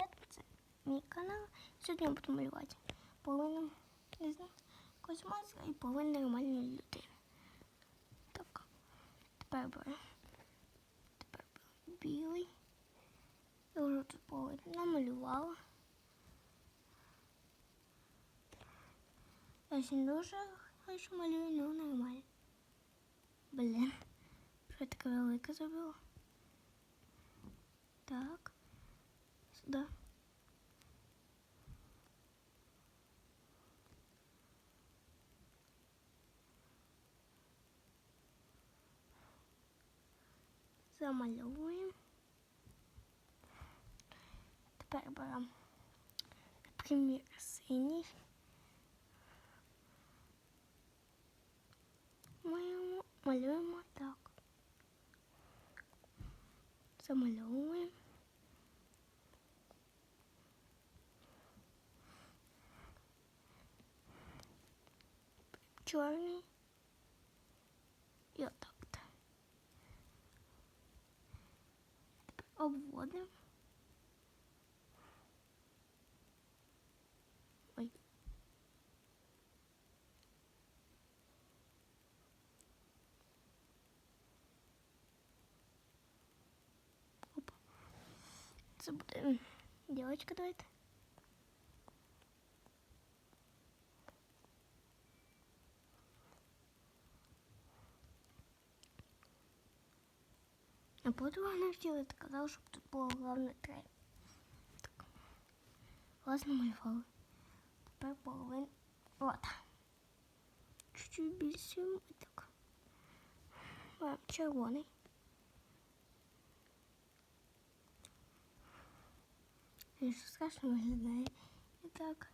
привіт! Це мій канал. Сьогодні я буду малювати половину не знаю, якогось монстра і половину нормальної людини. Так, тепер беру. Тепер беру білий. Я вже тут половину намалювала. Я ще не дуже хорошо малюю, але нормально. Блін, що я таке велике зробила? Так. Сюда. Замальовуємо. Тепер беремо, наприклад, синій. Малюємо, малюємо так. Замальовуємо. Чорний. І отак. -то. Тепер обводимо. Ой. Опа. Це буде дівчинка. А подруга не хотіла, ти казала, щоб тут було головне три. Так. Власне малювали. Тепер половин рота. Чуть-чуть більше так. А, червоний. Він що страшно виглядає. І так.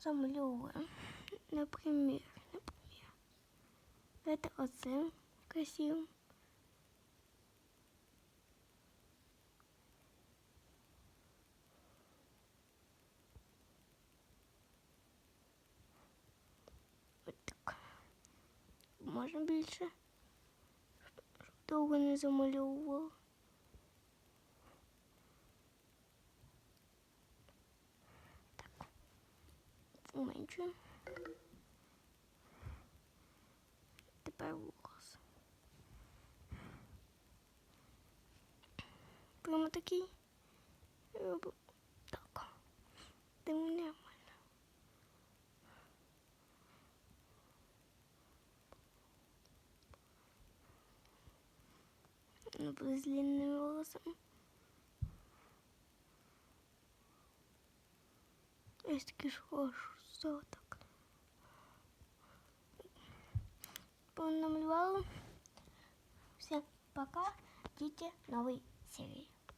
Замальовуємо. Например, например, это оцим красивым. Вот так. Можна більше. Щоб довго не замальовував. Так. Уменьшуємо. Такий. Так. Тому нормально. Ну, з длинним волосом. Ось такий ж хороший так. намалевала. Всем пока. Ждите новой серии.